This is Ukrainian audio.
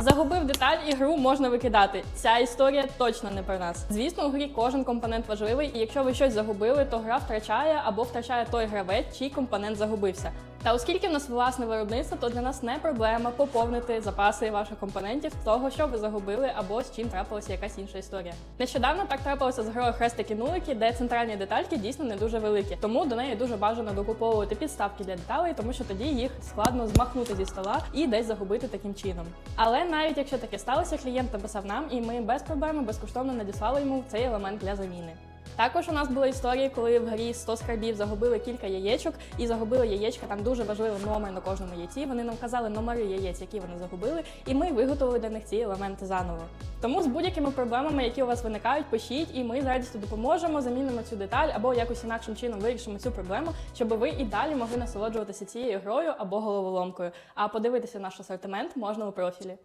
Загубив деталь, і гру можна викидати. Ця історія точно не про нас. Звісно, у грі кожен компонент важливий, і якщо ви щось загубили, то гра втрачає або втрачає той гравець, чий компонент загубився. Та оскільки в нас власне виробництво, то для нас не проблема поповнити запаси ваших компонентів того, що ви загубили, або з чим трапилася якась інша історія. Нещодавно так трапилося з грою хрестики нулики, де центральні детальки дійсно не дуже великі, тому до неї дуже бажано докуповувати підставки для деталей, тому що тоді їх складно змахнути зі стола і десь загубити таким чином. Але навіть якщо таке сталося, клієнт написав нам, і ми без проблем безкоштовно надіслали йому цей елемент для заміни. Також у нас були історії, коли в грі 100 скарбів загубили кілька яєчок і загубили яєчка. Там дуже важливий номер на кожному яйці. Вони нам казали номери яєць, які вони загубили, і ми виготовили для них ці елементи заново. Тому з будь-якими проблемами, які у вас виникають, пишіть, і ми з радістю допоможемо, замінимо цю деталь або якось інакшим чином вирішимо цю проблему, щоб ви і далі могли насолоджуватися цією грою або головоломкою. А подивитися наш асортимент можна у профілі.